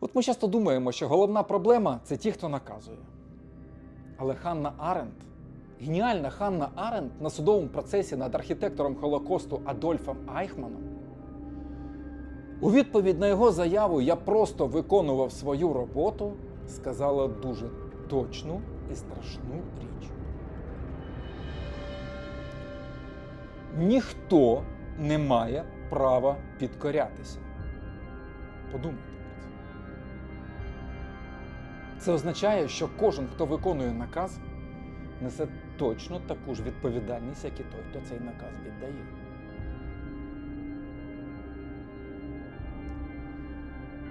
От ми часто думаємо, що головна проблема це ті, хто наказує. Але Ханна Аренд, геніальна Ханна Аренд на судовому процесі над архітектором Холокосту Адольфом Айхманом, у відповідь на його заяву я просто виконував свою роботу, сказала дуже точну і страшну річ. Ніхто не має права підкорятися. Подумайте це. Означає, що кожен, хто виконує наказ, несе точно таку ж відповідальність, як і той, хто цей наказ віддає.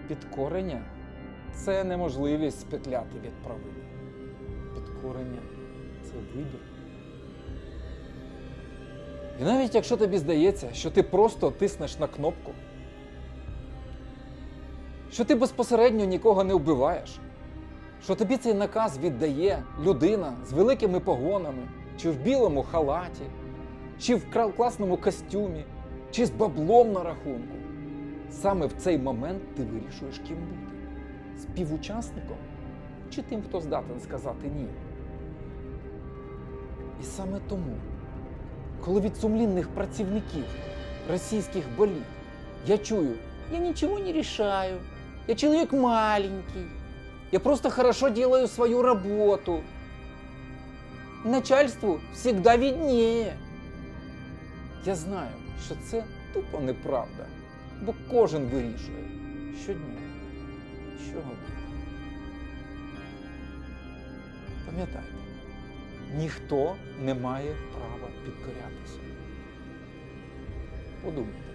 Підкорення це неможливість спетляти від провини. Підкорення це вибір. І навіть якщо тобі здається, що ти просто тиснеш на кнопку, що ти безпосередньо нікого не вбиваєш, що тобі цей наказ віддає людина з великими погонами, чи в білому халаті, чи в класному костюмі, чи з баблом на рахунку. Саме в цей момент ти вирішуєш, ким бути співучасником чи тим, хто здатен сказати ні. І саме тому, коли від сумлінних працівників російських болів я чую, я ничего не решаю, я человек маленький, я просто хорошо делаю свою работу. Начальству всегда виднее. Я знаю, що це тупо неправда, бо кожен вирішує щодня, щогодини. Пам'ятайте, ніхто не має права підкорятися. Подумайте.